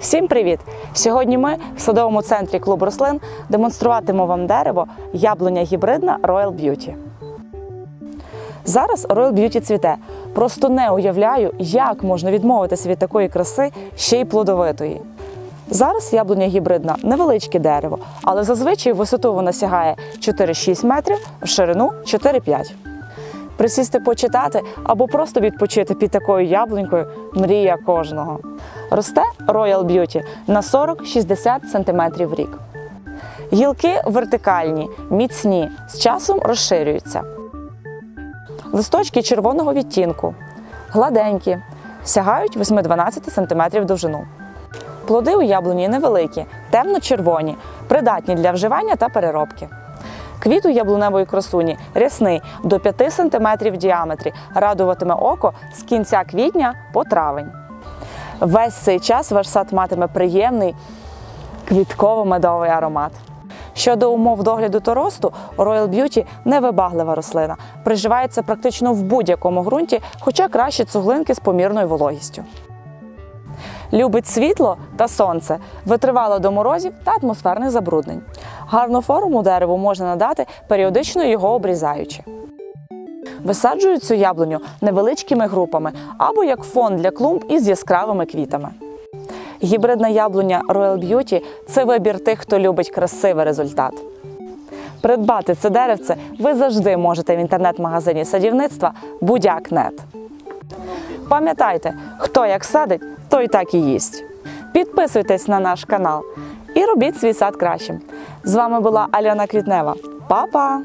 Всім привіт! Сьогодні ми в садовому центрі клуб рослин демонструватимемо вам дерево яблуня гібридна Royal Beauty. Зараз Royal Beauty цвіте. Просто не уявляю, як можна відмовитися від такої краси ще й плодовитої. Зараз яблуня гібридна невеличке дерево, але зазвичай висоту вона сягає 4-6 метрів, в ширину 4-5. Присісти почитати або просто відпочити під такою яблунькою мрія кожного. Росте Royal Beauty на 40-60 см в рік. Гілки вертикальні, міцні, з часом розширюються. Листочки червоного відтінку, гладенькі, сягають 8-12 см довжину. Плоди у яблуні невеликі, темно-червоні, придатні для вживання та переробки. Квіт у яблуневої красуні рясний до 5 см в діаметрі, радуватиме око з кінця квітня по травень. Весь цей час ваш сад матиме приємний квітково-медовий аромат. Щодо умов догляду та росту, Royal Beauty невибаглива рослина, приживається практично в будь-якому ґрунті, хоча краще цуглинки з помірною вологістю. Любить світло та сонце, витривало до морозів та атмосферних забруднень. Гарну форму дереву можна надати, періодично його обрізаючи. Висаджують цю яблуню невеличкими групами або як фон для клумб із яскравими квітами. Гібридна яблуня Royal Beauty – це вибір тих, хто любить красивий результат. Придбати це деревце ви завжди можете в інтернет-магазині садівництва Будяк.нет. Пам'ятайте, хто як садить, той так і їсть. Підписуйтесь на наш канал і робіть свій сад кращим. З вами була Альона Квітнева. Па-па!